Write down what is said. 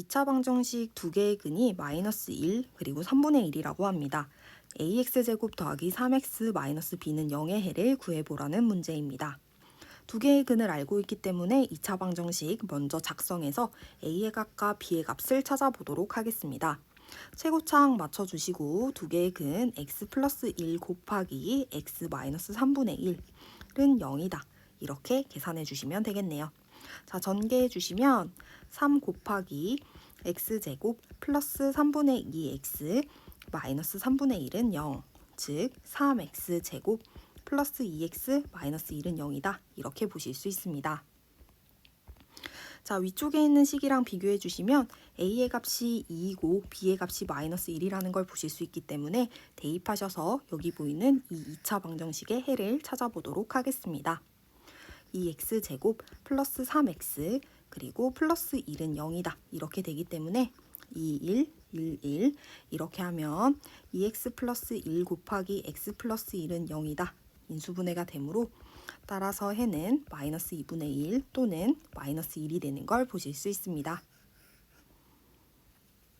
2차 방정식 두 개의 근이 마이너스 1 그리고 3분의 1이라고 합니다. ax제곱 더하기 3x 마이너스 b는 0의 해를 구해보라는 문제입니다. 두 개의 근을 알고 있기 때문에 2차 방정식 먼저 작성해서 a의 값과 b의 값을 찾아보도록 하겠습니다. 최고차항 맞춰주시고 두 개의 근 x 플러스 1 곱하기 x 마이너스 3분의 1은 0이다. 이렇게 계산해 주시면 되겠네요. 자, 전개해 주시면 3 곱하기 x제곱 플러스 3분의 2x 마이너스 3분의 1은 0. 즉 3x제곱 플러스 2x 마이너스 1은 0이다. 이렇게 보실 수 있습니다. 자, 위쪽에 있는 식이랑 비교해 주시면 a의 값이 2이고 b의 값이 마이너스 1이라는 걸 보실 수 있기 때문에 대입하셔서 여기 보이는 이 2차 방정식의 해를 찾아보도록 하겠습니다. 2x 제곱 플러스 3x 그리고 플러스 1은 0이다. 이렇게 되기 때문에 2, 1, 1, 1 이렇게 하면 2x 플러스 1 곱하기 x 플러스 1은 0이다. 인수분해가 되므로 따라서 해는 마이너스 2분의 1 또는 마이너스 1이 되는 걸 보실 수 있습니다.